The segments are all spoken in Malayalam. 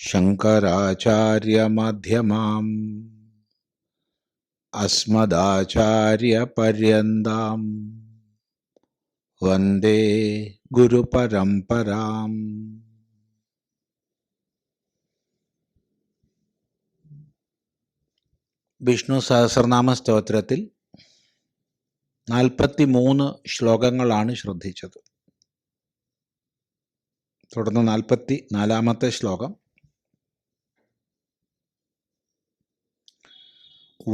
शङ्कराचार्यमध्यमाम् अस्मदाचार्यपर्यन्ताम् वन्दे ഗുരുപരമ്പരാം വിഷ്ണു സഹസ്രനാമ സ്തോത്രത്തിൽ നാൽപ്പത്തി മൂന്ന് ശ്ലോകങ്ങളാണ് ശ്രദ്ധിച്ചത് തുടർന്ന് നാൽപ്പത്തി നാലാമത്തെ ശ്ലോകം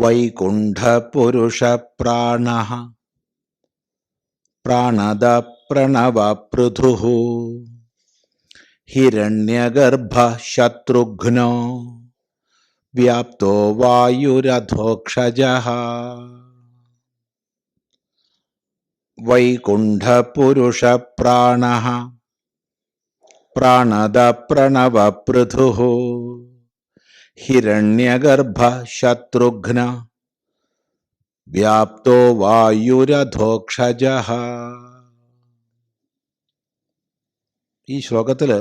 वैकुण्ठपुरुषप्राणः प्राणदप्रणवपृथुः हिरण्यगर्भः शत्रुघ्नो व्याप्तो वायुरधोक्षजः वैकुण्ठपुरुषप्राणः प्राणदप्रणवपृथुः ഹിരണ്യഗർഭ ശത്രുഘ്ന വ്യാപ്തോ വായുരധോക്ഷജ ഈ ശ്ലോകത്തിൽ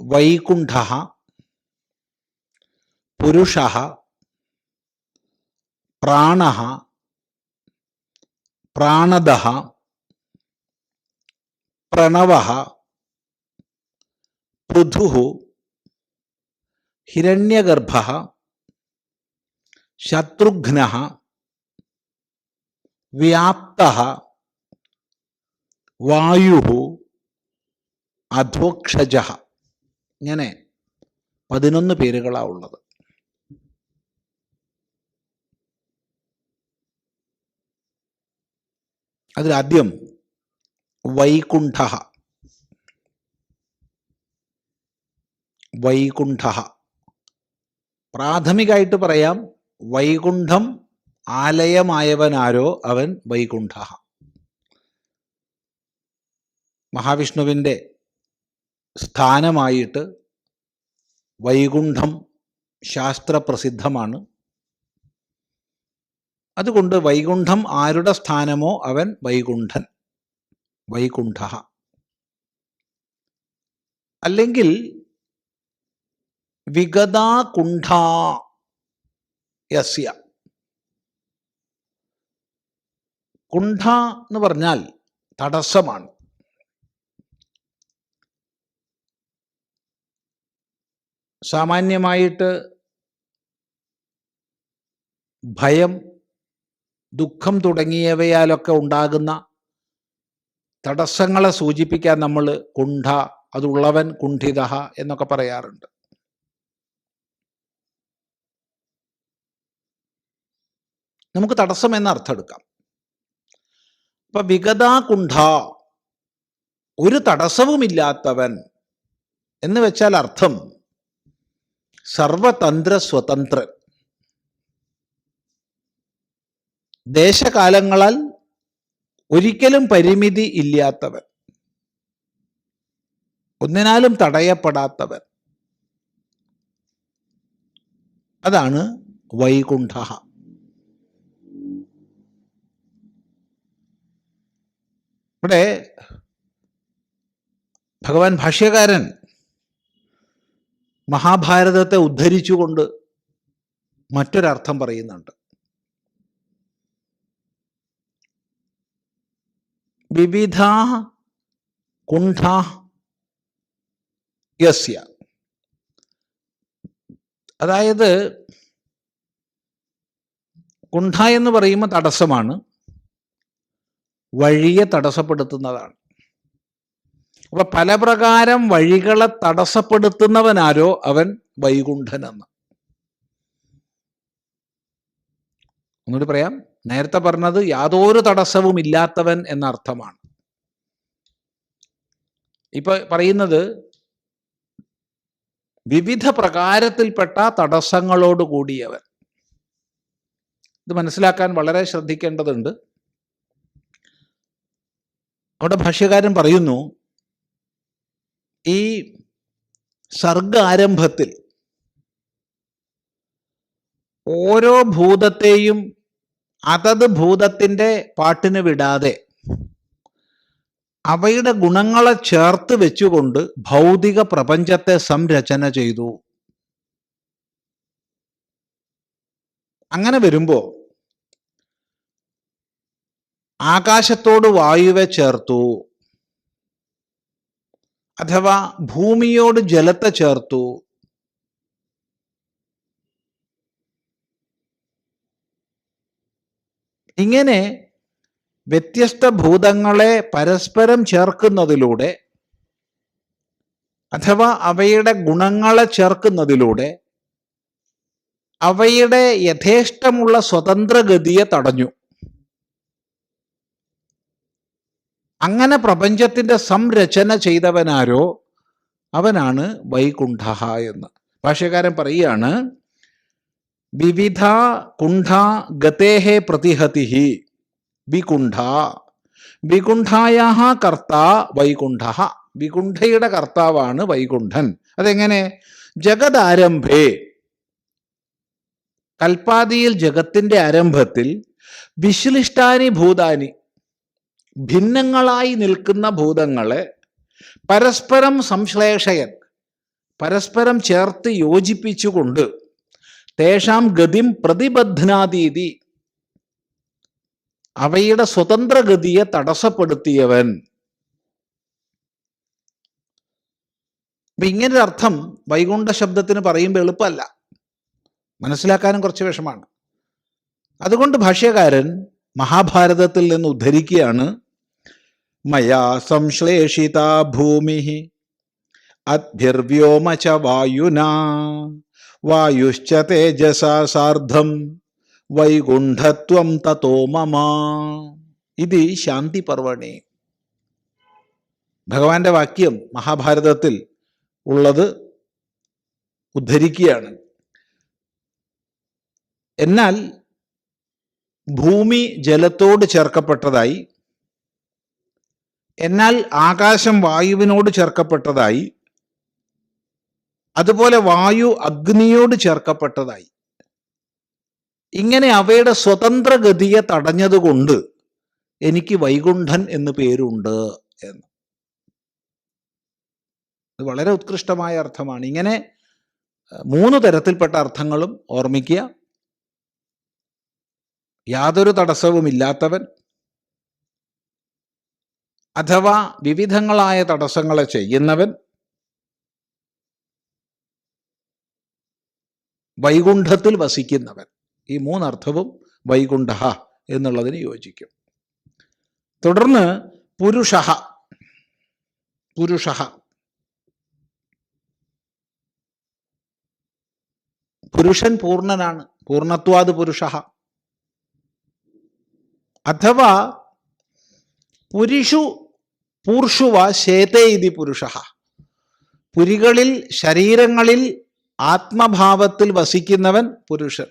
വൈകുണ്ഠ പുരുഷ പ്രാണ പ്രാണദ പ്രണവ പൃഥു ഹിരണ്യഗർഭ ശത്രുഘ്ന വ്യാപ്ത വായു അധോക്ഷജ. ഇങ്ങനെ പതിനൊന്ന് പേരുകളാണ് ഉള്ളത്. അതിലാദ്യം വൈകുണ്ഠ. വൈകുണ്ഠ. പ്രാഥമികമായിട്ട് പറയാം വൈകുണ്ഠം ആലയമായവനാരോ അവൻ വൈകുണ്ഠ. മഹാവിഷ്ണുവിന്റെ സ്ഥാനമായിട്ട് വൈകുണ്ഠം ശാസ്ത്രപ്രസിദ്ധമാണ്. അതുകൊണ്ട് വൈകുണ്ഠം ആരുടെ സ്ഥാനമോ അവൻ വൈകുണ്ഠൻ വൈകുണ്ഠ. അല്ലെങ്കിൽ വിഗതാ കുണ്ഠാ യസ്യ. കുണ്ഠ എന്ന് പറഞ്ഞാൽ തടസ്സമാണ്. സാമാന്യമായിട്ട് ഭയം ദുഃഖം തുടങ്ങിയവയാലൊക്കെ ഉണ്ടാകുന്ന തടസ്സങ്ങളെ സൂചിപ്പിക്കാൻ നമ്മൾ കുണ്ഠ അതുള്ളവൻ കുണ്ഠിത എന്നൊക്കെ പറയാറുണ്ട്. നമുക്ക് തടസ്സം എന്ന അർത്ഥം എടുക്കാം അപ്പൊ വിഗതാകുണ്ഠ ഒരു തടസ്സവുമില്ലാത്തവൻ എന്ന് വെച്ചാൽ അർത്ഥം സർവതന്ത്ര സ്വതന്ത്രൻ. ദേശകാലങ്ങളാൽ ഒരിക്കലും പരിമിതി ഇല്ലാത്തവൻ. ഒന്നിനാലും തടയപ്പെടാത്തവൻ. അതാണ് വൈകുണ്ഠ. ഇവിടെ ഭഗവാൻ ഭാഷ്യകാരൻ മഹാഭാരതത്തെ ഉദ്ധരിച്ചുകൊണ്ട് മറ്റൊരർത്ഥം പറയുന്നുണ്ട്. വിവിധ കുണ്ഠ യസ്യ. അതായത് കുണ്ഠ എന്ന് പറയുമ്പോൾ തടസ്സമാണ്. വഴിയെ തടസ്സപ്പെടുത്തുന്നതാണ്. അപ്പൊ പല പ്രകാരം വഴികളെ തടസ്സപ്പെടുത്തുന്നവനാരോ അവൻ വൈകുണ്ഠനെന്ന്. ഒന്നുകൂടി പറയാം. നേരത്തെ പറഞ്ഞത് യാതൊരു തടസ്സവും ഇല്ലാത്തവൻ എന്ന അർത്ഥമാണ് ഇപ്പൊ പറയുന്നത് വിവിധ പ്രകാരത്തിൽപ്പെട്ട തടസ്സങ്ങളോട് കൂടിയവൻ. ഇത് മനസ്സിലാക്കാൻ വളരെ ശ്രദ്ധിക്കേണ്ടതുണ്ട്. അവിടെ ഭാഷ്യകാരൻ പറയുന്നു ഈ സർഗാരംഭത്തിൽ ഓരോ ഭൂതത്തെയും അതത് ഭൂതത്തിന്റെ പാട്ടിന് വിടാതെ അവയുടെ ഗുണങ്ങളെ ചേർത്ത് വെച്ചുകൊണ്ട് ഭൗതിക പ്രപഞ്ചത്തെ സംരചന ചെയ്തു. അങ്ങനെ വരുമ്പോൾ ആകാശത്തോട് വായുവെ ചേർത്തു. അഥവാ ഭൂമിയോട് ജലത്തെ ചേർത്തു. ഇങ്ങനെ വ്യത്യസ്ത ഭൂതങ്ങളെ പരസ്പരം ചേർക്കുന്നതിലൂടെ അഥവാ അവയുടെ ഗുണങ്ങളെ ചേർക്കുന്നതിലൂടെ അവയുടെ യഥേഷ്ടമുള്ള സ്വതന്ത്രഗതിയെ തടഞ്ഞു. അങ്ങനെ പ്രപഞ്ചത്തിന്റെ സംരചന ചെയ്തവനാരോ അവനാണ് വൈകുണ്ഠ എന്ന്. ഭാഷ്യകാരൻ പറയുകയാണ് വിവിധ കുണ്ഠ ഗതേഹേ പ്രതിഹതി വികുണ്ഠ. വികുണ്ഠായ കർത്ത വൈകുണ്ഠ വികുണ്ഠയുടെ കർത്താവാണ് വൈകുണ്ഠൻ. അതെങ്ങനെ? ജഗദാരംഭേ. കൽപ്പാദിയിൽ ജഗത്തിന്റെ ആരംഭത്തിൽ വിശ്ലിഷ്ടാനി ഭൂതാനി ഭിന്നങ്ങളായി നിൽക്കുന്ന ഭൂതങ്ങളെ പരസ്പരം സംശ്ലേഷയൻ പരസ്പരം ചേർത്ത് യോജിപ്പിച്ചുകൊണ്ട് തേഷാം ഗതിം പ്രതിബദ്ധനാതീതി അവയുടെ സ്വതന്ത്ര ഗതിയെ തടസ്സപ്പെടുത്തിയവൻ. ഇങ്ങനൊരു അർത്ഥം വൈകുണ്ഠ ശബ്ദത്തിന് പറയുമ്പോൾ എളുപ്പമല്ല. മനസ്സിലാക്കാനും കുറച്ച് വിഷമാണ് അതുകൊണ്ട് ഭാഷ്യകാരൻ മഹാഭാരതത്തിൽ നിന്ന് ഉദ്ധരിക്കുകയാണ് മയാ സംശ്ലേഷിത ഭൂമി. അദ്ഭിർവ്യോമ ച വായുനാ. വായുശ്ച തേജസാ സാർദ്ധം വൈകുണ്ഠത്വം തതോ മമ. ഇത് ശാന്തി പർവണി ഭഗവാന്റെ വാക്യം മഹാഭാരതത്തിൽ ഉള്ളത് ഉദ്ധരിക്കുകയാണ്. എന്നാൽ ഭൂമി ജലത്തോട് ചേർക്കപ്പെട്ടതായി എന്നാൽ ആകാശം വായുവിനോട് ചേർക്കപ്പെട്ടതായി അതുപോലെ വായു അഗ്നിയോട് ചേർക്കപ്പെട്ടതായി. ഇങ്ങനെ അവയുടെ സ്വതന്ത്ര ഗതിയെ തടഞ്ഞതുകൊണ്ട് എനിക്ക് വൈകുണ്ഠൻ എന്ന് പേരുണ്ട് എന്ന്. അത് വളരെ ഉത്കൃഷ്ടമായ അർത്ഥമാണ്. ഇങ്ങനെ മൂന്ന് തരത്തിൽപ്പെട്ട അർത്ഥങ്ങളും ഓർമ്മിക്കുക. യാതൊരു തടസ്സവുമില്ലാത്തവൻ അഥവാ വിവിധങ്ങളായ തടസ്സങ്ങളെ ചെയ്യുന്നവൻ വൈകുണ്ഠത്തിൽ വസിക്കുന്നവൻ. ഈ മൂന്നർത്ഥവും വൈകുണ്ഠ എന്നുള്ളതിന് യോജിക്കും. തുടർന്ന് പുരുഷ പുരുഷ പുരുഷൻ പൂർണനാണ്. പൂർണത്വാത് പുരുഷ. അഥവാ പുരുഷു പൂർഷുവ ശേതേ ഇതി പുരുഷ. പുരികളിൽ ശരീരങ്ങളിൽ ആത്മഭാവത്തിൽ വസിക്കുന്നവൻ പുരുഷൻ.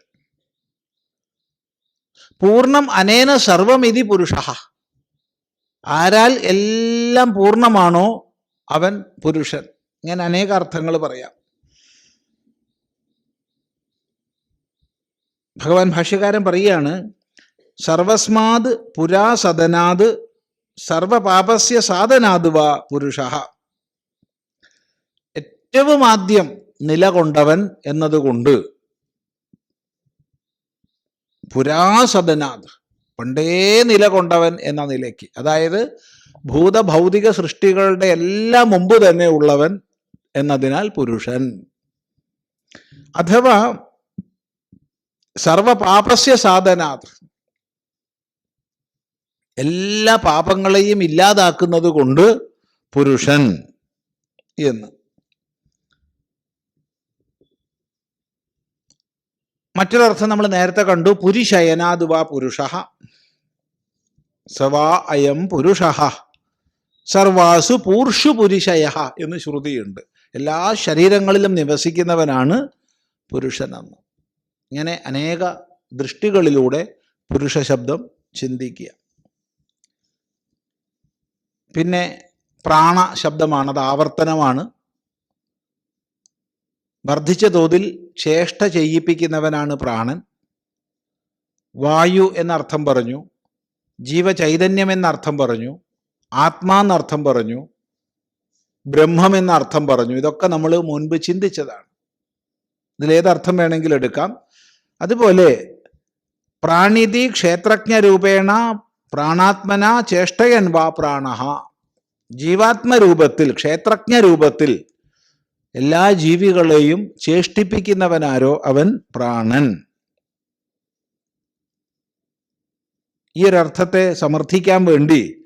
പൂർണം അനേന സർവമിതി പുരുഷ. ആരാൽ എല്ലാം പൂർണമാണോ അവൻ പുരുഷൻ. ഇങ്ങനെ അനേക അർത്ഥങ്ങൾ പറയാം. ഭഗവാൻ ഭാഷ്യകാരൻ പറയുകയാണ് സർവസ്മാത് പുരാസദനാത് സർവപാപസ്യ സാധനാതുവ പുരുഷ. ഏറ്റവും ആദ്യം നിലകൊണ്ടവൻ എന്നതുകൊണ്ട് പുരാസദനാദ് പണ്ടേ നിലകൊണ്ടവൻ എന്ന നിലയ്ക്ക്. അതായത് ഭൂതഭൗതിക സൃഷ്ടികളുടെ എല്ലാം മുമ്പ് തന്നെ ഉള്ളവൻ എന്നതിനാൽ പുരുഷൻ. അഥവാ സർവപാപസ്യ സാധനാത് എല്ലാ പാപങ്ങളെയും ഇല്ലാതാക്കുന്നത് കൊണ്ട് പുരുഷൻ എന്ന്. മറ്റൊരർത്ഥം നമ്മൾ നേരത്തെ കണ്ടു പുരുഷയനാതുവാ പുരുഷ സവാ അയം പുരുഷ സർവാസു പൂർഷു പുരുഷയ എന്ന് ശ്രുതിയുണ്ട്. എല്ലാ ശരീരങ്ങളിലും നിവസിക്കുന്നവനാണ് പുരുഷനെന്ന്. ഇങ്ങനെ അനേക ദൃഷ്ടികളിലൂടെ പുരുഷ ശബ്ദം ചിന്തിക്കുക. പിന്നെ പ്രാണ ശബ്ദമാണ് അത് ആവർത്തനമാണ്. വർദ്ധിച്ച തോതിൽ ചേഷ്ട ചെയ്യിപ്പിക്കുന്നവനാണ് പ്രാണൻ. വായു എന്നർത്ഥം പറഞ്ഞു ജീവചൈതന്യം എന്നർത്ഥം പറഞ്ഞു ആത്മാ എന്നർത്ഥം പറഞ്ഞു ബ്രഹ്മം എന്നർത്ഥം പറഞ്ഞു. ഇതൊക്കെ നമ്മൾ മുൻപ് ചിന്തിച്ചതാണ്. ഇതിലേതർത്ഥം വേണമെങ്കിലും എടുക്കാം. അതുപോലെ പ്രാണിതി ക്ഷേത്രജ്ഞ രൂപേണ പ്രാണാത്മന ചേഷ്ടയൻ വാ പ്രാണ. ജീവാത്മരൂപത്തിൽ ക്ഷേത്രജ്ഞ രൂപത്തിൽ എല്ലാ ജീവികളെയും ചേഷ്ടിപ്പിക്കുന്നവനാരോ അവൻ പ്രാണൻ. ഈ ഒരർത്ഥത്തെ സമർത്ഥിക്കാൻ വേണ്ടി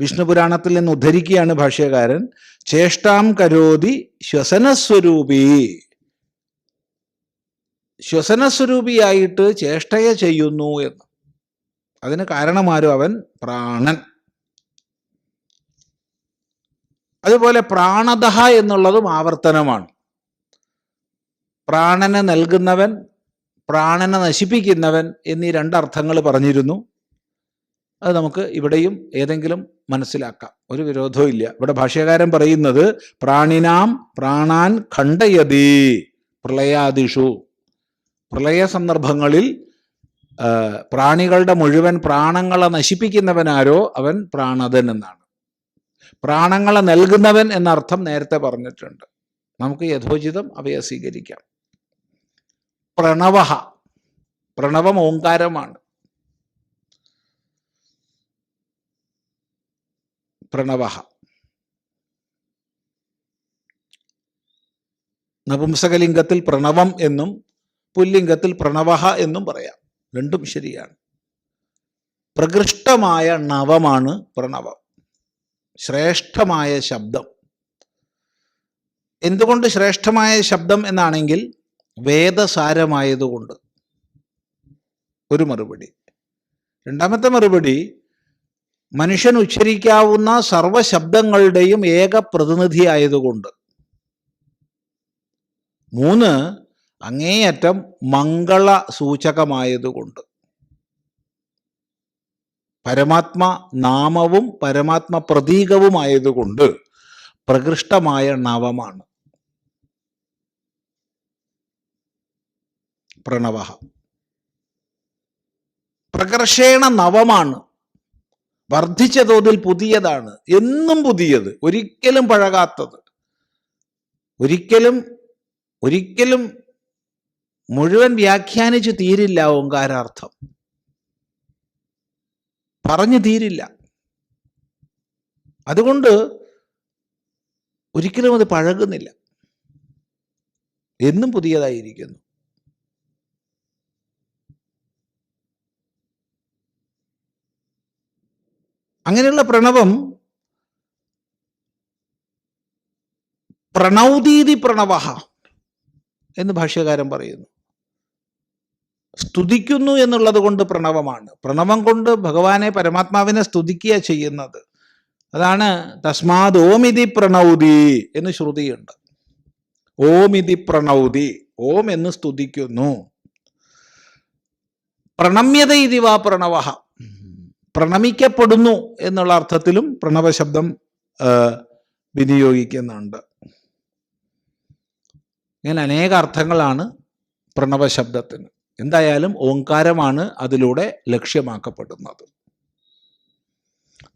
വിഷ്ണുപുരാണത്തിൽ നിന്ന് ഉദ്ധരിക്കുകയാണ് ഭാഷ്യകാരൻ. ചേഷ്ടാം കരോതി ശ്വസനസ്വരൂപി. ശ്വസനസ്വരൂപിയായിട്ട് ചേഷ്ടയെ ചെയ്യുന്നു എന്ന്. അതിന് കാരണമാരും അവൻ? പ്രാണൻ. അതുപോലെ പ്രാണദഹ എന്നുള്ളതും ആവർത്തനമാണ്. പ്രാണനെ നൽകുന്നവൻ പ്രാണനെ നശിപ്പിക്കുന്നവൻ എന്നീ രണ്ടർത്ഥങ്ങൾ പറഞ്ഞിരുന്നു. അത് നമുക്ക് ഇവിടെയും ഏതെങ്കിലും മനസ്സിലാക്കാം. ഒരു വിരോധവും ഇല്ല. ഇവിടെ ഭാഷ്യകാരൻ പറയുന്നത് പ്രാണിനാം പ്രാണാൻ ഖണ്ഡയതി പ്രളയാദിഷു. പ്രളയ സന്ദർഭങ്ങളിൽ പ്രാണികളുടെ മുഴുവൻ പ്രാണങ്ങളെ നശിപ്പിക്കുന്നവനാരോ അവൻ പ്രാണതൻ എന്നാണ്. പ്രാണങ്ങളെ നൽകുന്നവൻ എന്നർത്ഥം നേരത്തെ പറഞ്ഞിട്ടുണ്ട്. നമുക്ക് യഥോചിതം അവയെ സ്വീകരിക്കാം. പ്രണവ പ്രണവം ഓങ്കാരമാണ്. പ്രണവഹ. നപുംസകലിംഗത്തിൽ പ്രണവം എന്നും പുല്ലിംഗത്തിൽ പ്രണവഹ എന്നും പറയാം. രണ്ടും ശരിയാണ്. പ്രകൃഷ്ടമായ നവമാണ് പ്രണവം. ശ്രേഷ്ഠമായ ശബ്ദം. എന്തുകൊണ്ട് ശ്രേഷ്ഠമായ ശബ്ദം എന്നാണെങ്കിൽ വേദസാരമായതുകൊണ്ട്. ഒരു മറുപടി. രണ്ടാമത്തെ മറുപടി മനുഷ്യൻ ഉച്ചരിക്കാവുന്ന സർവശബ്ദങ്ങളുടെയും ഏക പ്രതിനിധിയായതുകൊണ്ട്. മൂന്ന് അങ്ങേയറ്റം മംഗള സൂചകമായതുകൊണ്ട് പരമാത്മ നാമവും പരമാത്മ പ്രതീകവുമായതുകൊണ്ട് പ്രകൃഷ്ടമായ നവമാണ്. പ്രണവ. പ്രകർഷേണ നവമാണ്. വർദ്ധിച്ച തോതിൽ പുതിയതാണ്. എന്നും പുതിയത്. ഒരിക്കലും പഴകാത്തത്. ഒരിക്കലും ഒരിക്കലും മുഴുവൻ വ്യാഖ്യാനിച്ചു തീരില്ല ഓങ്കാരാർത്ഥം. പറഞ്ഞു തീരില്ല. അതുകൊണ്ട് ഒരിക്കലും അത് പഴകുന്നില്ല. എന്നും പുതിയതായിരിക്കുന്നു. അങ്ങനെയുള്ള പ്രണവം പ്രണൗദീതി പ്രണവ എന്ന് ഭാഷ്യകാരൻ പറയുന്നു. സ്തുതിക്കുന്നു എന്നുള്ളത് കൊണ്ട് പ്രണവമാണ്. പ്രണവം കൊണ്ട് ഭഗവാനെ പരമാത്മാവിനെ സ്തുതിക്കുക ചെയ്യുന്നത്. അതാണ് തസ്മാത് ഓമിതി പ്രണൗതി എന്ന് ശ്രുതിയുണ്ട്. ഓമിതി പ്രണൗതി ഓം എന്ന് സ്തുതിക്കുന്നു. പ്രണമ്യത ഇതിവാ പ്രണവ. പ്രണമിക്കപ്പെടുന്നു എന്നുള്ള അർത്ഥത്തിലും പ്രണവശബ്ദം വിനിയോഗിക്കുന്നുണ്ട്. ഇങ്ങനെ അനേക അർത്ഥങ്ങളാണ് പ്രണവശബ്ദത്തിന്. എന്തായാലും ഓങ്കാരമാണ് അതിലൂടെ ലക്ഷ്യമാക്കപ്പെടുന്നത്.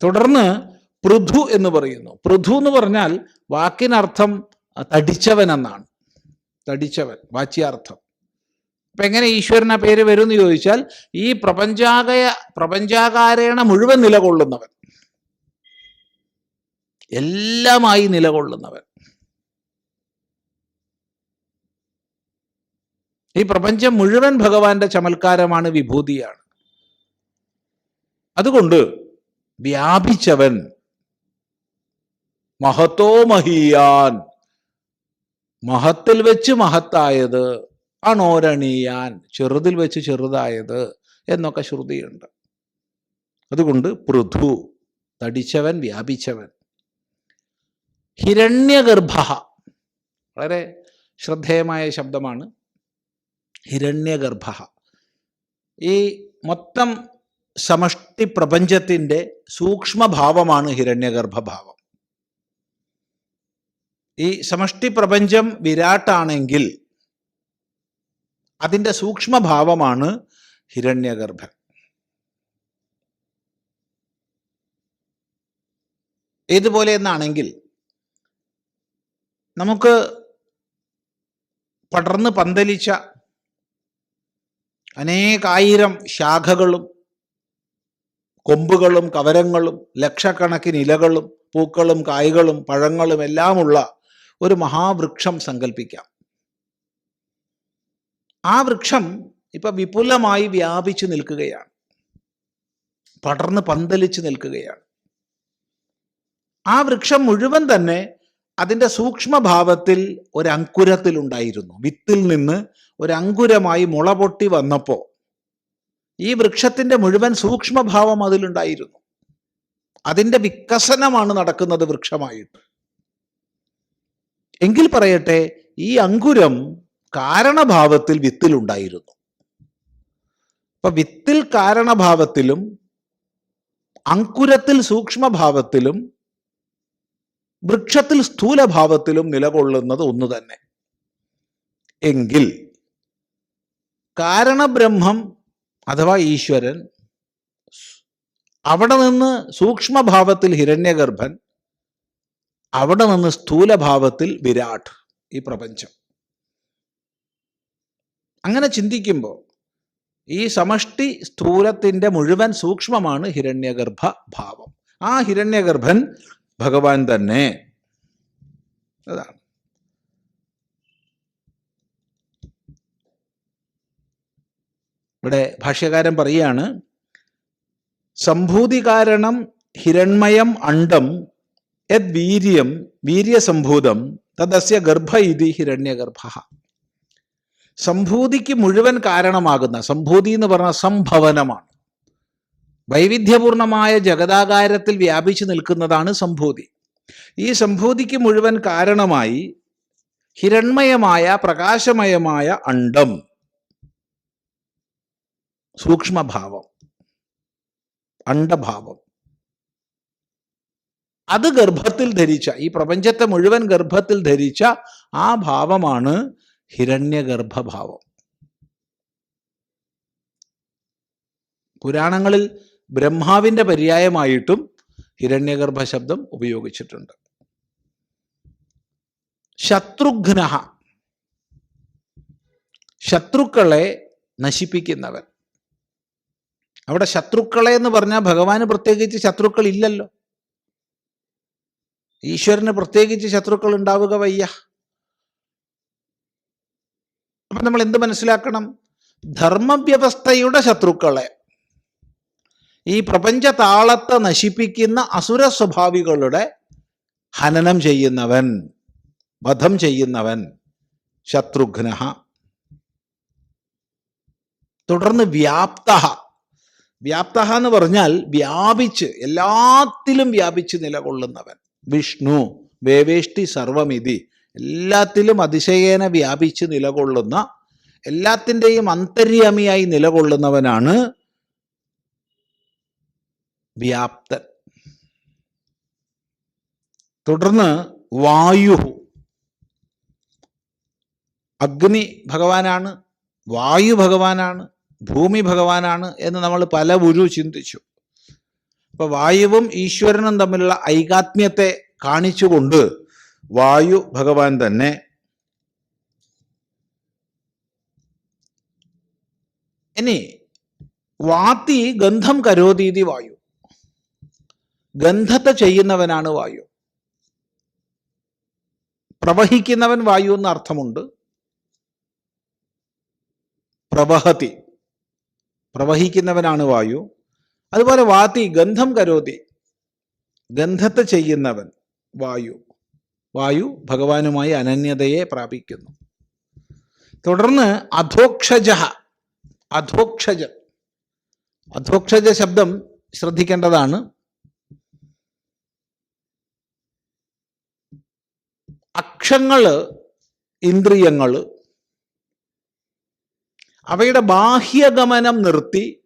തുടർന്ന് പൃഥു എന്ന് പറയുന്നു. പൃഥു എന്ന് പറഞ്ഞാൽ വാക്കിനർത്ഥം തടിച്ചവൻ എന്നാണ് തടിച്ചവൻ വാച്യാർത്ഥം. അപ്പൊ എങ്ങനെ ഈശ്വരന പേര് വരും എന്ന് ചോദിച്ചാൽ ഈ പ്രപഞ്ചാകയ പ്രപഞ്ചാകാരേണ മുഴുവൻ നിലകൊള്ളുന്നവൻ. എല്ലാമായി നിലകൊള്ളുന്നവൻ. ഈ പ്രപഞ്ചം മുഴുവൻ ഭഗവാന്റെ ചമൽക്കാരമാണ് വിഭൂതിയാണ്. അതുകൊണ്ട് വ്യാപിച്ചവൻ മഹത്തോ മഹിയാൻ. മഹത്തിൽ വെച്ച് മഹത്തായത് അണോരണീയാൻ ചെറുതിൽ വെച്ച് ചെറുതായത് എന്നൊക്കെ ശ്രുതിയുണ്ട്. അതുകൊണ്ട് പൃഥു തടിച്ചവൻ വ്യാപിച്ചവൻ. ഹിരണ്യഗർഭ വളരെ ശ്രദ്ധേയമായ ശബ്ദമാണ്. ഹിരണ്യഗർഭ. ഈ മൊത്തം സമഷ്ടി പ്രപഞ്ചത്തിന്റെ സൂക്ഷ്മഭാവമാണ് ഹിരണ്യഗർഭഭാവം ഈ സമഷ്ടി പ്രപഞ്ചം വിരാട്ടാണെങ്കിൽ അതിന്റെ സൂക്ഷ്മഭാവമാണ് ഹിരണ്യഗർഭൻ. ഏതുപോലെ എന്നാണെങ്കിൽ നമുക്ക് പടർന്ന് പന്തലിച്ച അനേകായിരം ശാഖകളും കൊമ്പുകളും കവരങ്ങളും ലക്ഷക്കണക്കിന് ഇലകളും പൂക്കളും കായ്കളും പഴങ്ങളും എല്ലാമുള്ള ഒരു മഹാവൃക്ഷം സങ്കല്പിക്കാം ആ വൃക്ഷം ഇപ്പൊ വിപുലമായി വ്യാപിച്ചു നിൽക്കുകയാണ്. പടർന്ന് പന്തലിച്ചു നിൽക്കുകയാണ്. ആ വൃക്ഷം മുഴുവൻ തന്നെ അതിന്റെ സൂക്ഷ്മഭാവത്തിൽ ഒരു അങ്കുരത്തിൽ ഉണ്ടായിരുന്നു വിത്തിൽ നിന്ന് ഒരു അങ്കുരമായി മുള പൊട്ടി വന്നപ്പോൾ ഈ വൃക്ഷത്തിന്റെ മുഴുവൻ സൂക്ഷ്മഭാവം അതിലുണ്ടായിരുന്നു. അതിന്റെ വികസനമാണ് നടക്കുന്നത് വൃക്ഷമായിട്ട്. എങ്കിൽ പറയട്ടെ ഈ അങ്കുരം കാരണഭാവത്തിൽ വിത്തിലുണ്ടായിരുന്നു. അപ്പൊ വിത്തിൽ കാരണഭാവത്തിലും അങ്കുരത്തിൽ സൂക്ഷ്മഭാവത്തിലും വൃക്ഷത്തിൽ സ്ഥൂലഭാവത്തിലും നിലകൊള്ളുന്നത് ഒന്ന് തന്നെ. എങ്കിൽ കാരണബ്രഹ്മം അഥവാ ഈശ്വരൻ അവിടെ നിന്ന് സൂക്ഷ്മഭാവത്തിൽ ഹിരണ്യഗർഭൻ അവിടെ നിന്ന് സ്ഥൂലഭാവത്തിൽ വിരാട് ഈ പ്രപഞ്ചം. അങ്ങനെ ചിന്തിക്കുമ്പോൾ ഈ സമഷ്ടി സ്ഥൂലത്തിന്റെ മുഴുവൻ സൂക്ഷ്മമാണ് ഹിരണ്യഗർഭ ഭാവം. ആ ഹിരണ്യഗർഭൻ ഭഗവാൻ തന്നെ. അതാണ്. ഇവിടെ ഭാഷ്യകാരൻ പറയുകയാണ് സംഭൂതി കാരണം ഹിരൺമയം അണ്ടം യത് വീര്യം വീര്യസംഭൂതം തദസ്യ ഗർഭ ഇതി ഹിരണ്യഗർഭ. സംഭൂതിക്ക് മുഴുവൻ കാരണമാകുന്ന സംഭൂതി എന്ന് പറഞ്ഞ സംഭവനമാണ്. വൈവിധ്യപൂർണമായ ജഗതാകാരത്തിൽ വ്യാപിച്ചു നിൽക്കുന്നതാണ് സംഭൂതി. ഈ സംഭൂതിക്ക് മുഴുവൻ കാരണമായി ഹിരൺമയമായ പ്രകാശമയമായ അണ്ടം സൂക്ഷ്മഭാവം അണ്ടഭാവം അത് ഗർഭത്തിൽ ധരിച്ച ഈ പ്രപഞ്ചത്തെ മുഴുവൻ ഗർഭത്തിൽ ധരിച്ച ആ ഭാവമാണ് ഹിരണ്യഗർഭഭാവം. പുരാണങ്ങളിൽ ബ്രഹ്മാവിന്റെ പര്യായമായിട്ടും ഹിരണ്യഗർഭ ശബ്ദം ഉപയോഗിച്ചിട്ടുണ്ട്. ശത്രുഘ്ന ശത്രുക്കളെ നശിപ്പിക്കുന്നവൻ. അവിടെ ശത്രുക്കളെ എന്ന് പറഞ്ഞാൽ ഭഗവാന് പ്രത്യേകിച്ച് ശത്രുക്കൾ ഇല്ലല്ലോ ഈശ്വരന് പ്രത്യേകിച്ച് ശത്രുക്കൾ ഉണ്ടാവുക വയ്യ. അപ്പൊ നമ്മൾ എന്ത് മനസ്സിലാക്കണം? ധർമ്മവ്യവസ്ഥയുടെ ശത്രുക്കളെ. ഈ പ്രപഞ്ച താളത്തെ നശിപ്പിക്കുന്ന അസുര സ്വഭാവികളുടെ ഹനനം ചെയ്യുന്നവൻ വധം ചെയ്യുന്നവൻ ശത്രുഘ്ന തുടർന്ന് വ്യാപ്ത വ്യാപ്ത എന്ന് പറഞ്ഞാൽ വ്യാപിച്ച് എല്ലാത്തിലും വ്യാപിച്ച് നിലകൊള്ളുന്നവൻ. വിഷ്ണു വേവേഷ്ടി സർവമിതി. എല്ലാത്തിലും അതിശയേന വ്യാപിച്ച് നിലകൊള്ളുന്ന എല്ലാത്തിന്റെയും അന്തര്യാമിയായി നിലകൊള്ളുന്നവനാണ് വ്യാപ്തൻ. തുടർന്ന് വായു അഗ്നി ഭഗവാനാണ് വായു ഭഗവാനാണ് ഭൂമി ഭഗവാനാണ് എന്ന് നമ്മൾ പല ഗുരു ചിന്തിച്ചു. അപ്പൊ വായുവും ഈശ്വരനും തമ്മിലുള്ള ഐകാത്മ്യത്തെ കാണിച്ചുകൊണ്ട് വായു ഭഗവാൻ തന്നെ ഇനി വാത്തി ഗന്ധം കരോതീതി വായു. ഗന്ധത്തെ ചെയ്യുന്നവനാണ് വായു. പ്രവഹിക്കുന്നവൻ വായു എന്ന അർത്ഥമുണ്ട് പ്രവഹതി. പ്രവഹിക്കുന്നവനാണ് വായു. അതുപോലെ വാത്തി ഗന്ധം കരോതി. ഗന്ധത്തെ ചെയ്യുന്നവൻ വായു. വായു ഭഗവാനുമായി അനന്യതയെ പ്രാപിക്കുന്നു. തുടർന്ന് അധോക്ഷജ. അധോക്ഷജ. അധോക്ഷജ ശബ്ദം ശ്രദ്ധിക്കേണ്ടതാണ്. അക്ഷങ്ങൾ ഇന്ദ്രിയങ്ങൾ അവയുടെ ബാഹ്യഗമനം നിർത്തി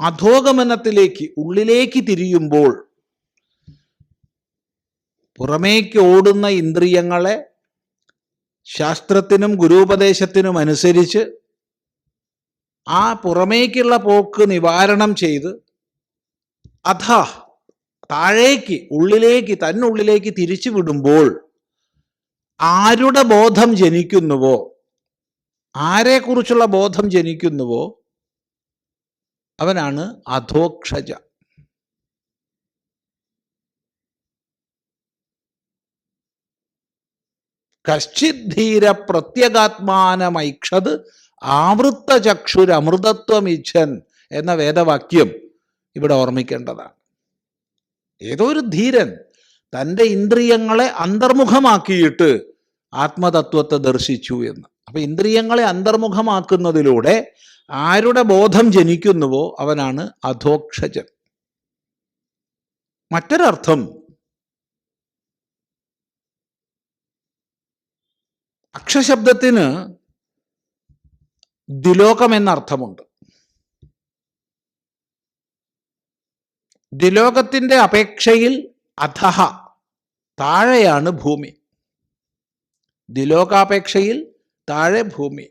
അധോഗമനത്തിലേക്ക് ഉള്ളിലേക്ക് തിരിയുമ്പോൾ പുറമേക്ക് ഓടുന്ന ഇന്ദ്രിയങ്ങളെ ശാസ്ത്രത്തിനും ഗുരുപദേശത്തിനും അനുസരിച്ച് ആ പുറമേക്കുള്ള പോക്ക് നിവാരണം ചെയ്ത് അധ താഴേക്ക് ഉള്ളിലേക്ക് തന്നുള്ളിലേക്ക് തിരിച്ചു വിടുമ്പോൾ ആരുടെ ബോധം ജനിക്കുന്നുവോ? ആരെക്കുറിച്ചുള്ള ബോധം ജനിക്കുന്നുവോ? അവനാണ് അധോക്ഷജ. കശ്ചിദ്ധീര പ്രത്യഗാത്മാനമൈക്ഷത് ആവൃത്ത ചക്ഷുരമൃതത്വമിച്ഛൻ എന്ന വേദവാക്യം ഇവിടെ ഓർമ്മിക്കേണ്ടതാണ്. ഏതോ ഒരു ധീരൻ തന്റെ ഇന്ദ്രിയങ്ങളെ അന്തർമുഖമാക്കിയിട്ട് ആത്മതത്വത്തെ ദർശിച്ചു എന്ന്. അപ്പൊ ഇന്ദ്രിയങ്ങളെ അന്തർമുഖമാക്കുന്നതിലൂടെ ആരുടെ ബോധം ജനിക്കുന്നുവോ അവനാണ് അധോക്ഷജൻ. മറ്റൊരർത്ഥം അക്ഷശബ്ദത്തിന് ദിലോകം എന്ന അർത്ഥമുണ്ട് ദിലോകത്തിന്റെ അപേക്ഷയിൽ അധഹ താഴെയാണ് ഭൂമി. ദിലോകാപേക്ഷയിൽ താഴെ ഭൂമി.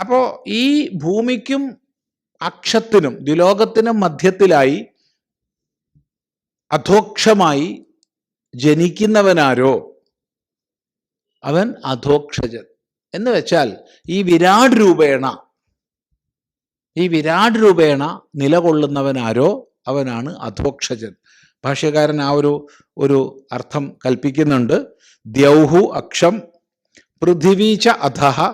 അപ്പോ ഈ ഭൂമിക്കും അക്ഷത്തിനും ദ്വിലോകത്തിനും മധ്യത്തിലായി അധോക്ഷമായി ജനിക്കുന്നവനാരോ? അവൻ അധോക്ഷജൻ. എന്ന് വെച്ചാൽ ഈ വിരാട് രൂപേണ ഈ വിരാട് രൂപേണ നിലകൊള്ളുന്നവനാരോ? അവനാണ് അധോക്ഷജൻ. ഭാഷ്യകാരൻ ആ ഒരു ഒരു അർത്ഥം കൽപ്പിക്കുന്നുണ്ട്. ദ്യൗഹു അക്ഷം പൃഥിവീച്ച അധഹ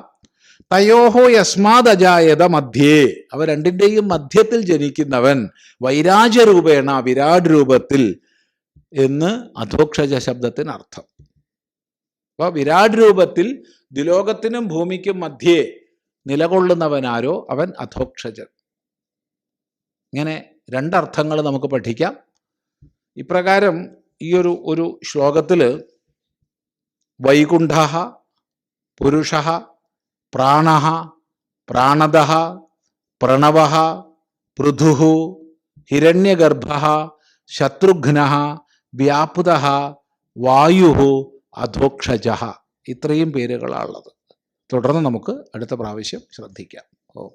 തയോഹോ യസ്മാദജായത മധ്യേ. അവ രണ്ടിന്റെയും മധ്യത്തിൽ ജനിക്കുന്നവൻ വൈരാജരൂപേണ വിരാട് രൂപത്തിൽ എന്ന് അധോക്ഷജ ശബ്ദത്തിന് അർത്ഥം. അപ്പോൾ വിരാട് രൂപത്തിൽ ദ്വിലോകത്തിനും ഭൂമിക്കും മധ്യേ നിലകൊള്ളുന്നവനാരോ അവൻ അധോക്ഷജൻ. ഇങ്ങനെ രണ്ടർത്ഥങ്ങൾ നമുക്ക് പഠിക്കാം. ഇപ്രകാരം ഈ ഒരു ഒരു ശ്ലോകത്തിൽ വൈകുണ്ഠ പുരുഷ പ്രാണ പ്രാണദ പ്രണവ പൃഥു ഹിരണ്യഗർഭ ശത്രുഘ്ന വ്യാപുത വായു അധോക്ഷജ. ഇത്രയും പേരുകളാണുള്ളത്. തുടർന്ന് നമുക്ക് അടുത്ത പ്രാവശ്യം ശ്രദ്ധിക്കാം. ഓ.